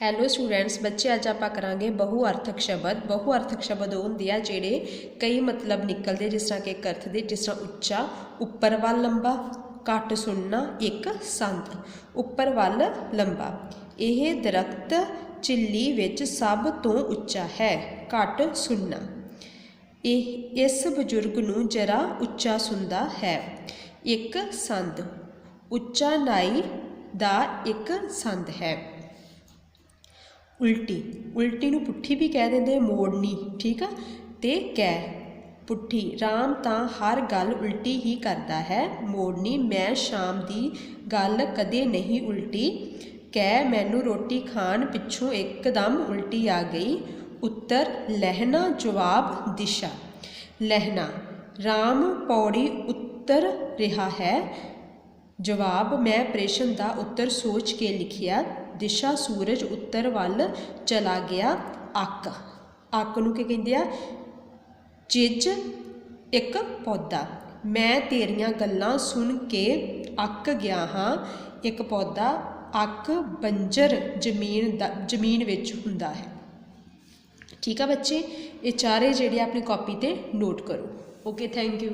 Hello students ਬੱਚੇ ਅੱਜ ਆਪਾਂ ਕਰਾਂਗੇ ਬਹੁ ਅਰਥਕ ਸ਼ਬਦ। ਬਹੁ ਅਰਥਕ ਸ਼ਬਦ ਉਹ ਹੁੰਦੇ ਆ ਜਿਹੜੇ ਕਈ ਮਤਲਬ ਨਿਕਲਦੇ ਜਿਸ ਤਰ੍ਹਾਂ ਕਿ ਇੱਕ ਅਰਥ ਦੇ, ਜਿਸ ਤਰ੍ਹਾਂ ਉੱਚਾ, ਉੱਪਰ ਵੱਲ ਲੰਬਾ, ਘੱਟ ਸੁਣਨਾ, ਇੱਕ ਸੰਦ, ਉੱਪਰ ਵੱਲ ਲੰਬਾ। ਇਹ ਦਰਖਤ ਝਿੱਲੀ ਵਿੱਚ ਸਭ ਤੋਂ ਉੱਚਾ ਹੈ, ਘੱਟ ਸੁਣਨਾ। ਇਹ, ਇਸ ਬਜ਼ੁਰਗ ਨੂੰ ਜਰਾ ਉੱਚਾ ਸੁਣਦਾ ਹੈ। ਇੱਕ ਸੰਦ, ਉੱਚਾ ਨਾਈ ਦਾ ਇੱਕ ਸੰਦ ਹੈ। ਉਲਟੀ ਉਲਟੀ ਨੂੰ ਪੁੱਠੀ ਵੀ ਕਹਿ ਦਿੰਦੇ, ਮੋੜਨੀ, ਠੀਕ ਆ? ਤੇ ਕਹਿ, ਪੁੱਠੀ, ਰਾਮ ਤਾਂ ਹਰ ਗੱਲ ਉਲਟੀ ਹੀ ਕਰਦਾ ਹੈ, ਮੋੜਨੀ, ਮੈਂ ਸ਼ਾਮ ਦੀ ਗੱਲ ਕਦੇ ਨਹੀਂ ਉਲਟੀ। ਕਹਿ, ਮੈਨੂੰ ਰੋਟੀ ਖਾਣ ਪਿੱਛੋਂ ਇੱਕਦਮ ਉਲਟੀ ਆ ਗਈ। ਉੱਤਰ, ਲਹਿਣਾ, ਜਵਾਬ, ਦਿਸ਼ਾ। ਲਹਿਣਾ, ਰਾਮ ਪੌੜੀ ਉੱਤਰ ਰਿਹਾ ਹੈ। ਜਵਾਬ, ਮੈਂ ਪ੍ਰਸ਼ਨ ਦਾ ਉੱਤਰ ਸੋਚ ਕੇ ਲਿਖਿਆ। ਦਿਸ਼ਾ ਸੂਰਜ ਉੱਤਰ ਵੱਲ ਚਲਾ ਗਿਆ। ਅੱਕ। ਅੱਕ ਨੂੰ ਕੀ ਕਹਿੰਦੇ ਆ? ਚਿੱਜ। ਇੱਕ ਪੌਦਾ। ਮੈਂ ਤੇਰੀਆਂ ਗੱਲਾਂ ਸੁਣ ਕੇ ਅੱਕ ਗਿਆ ਹਾਂ। ਇੱਕ ਪੌਦਾ। ਅੱਕ ਬੰਜਰ ਜ਼ਮੀਨ ਦਾ, ਜ਼ਮੀਨ ਵਿੱਚ ਹੁੰਦਾ ਹੈ। ਠੀਕ ਆ ਬੱਚੇ? ਇਹ ਚਾਰੇ ਜਿਹੜੇ ਆਪਣੀ ਕਾਪੀ ਤੇ ਨੋਟ ਕਰੋ। Okay thank you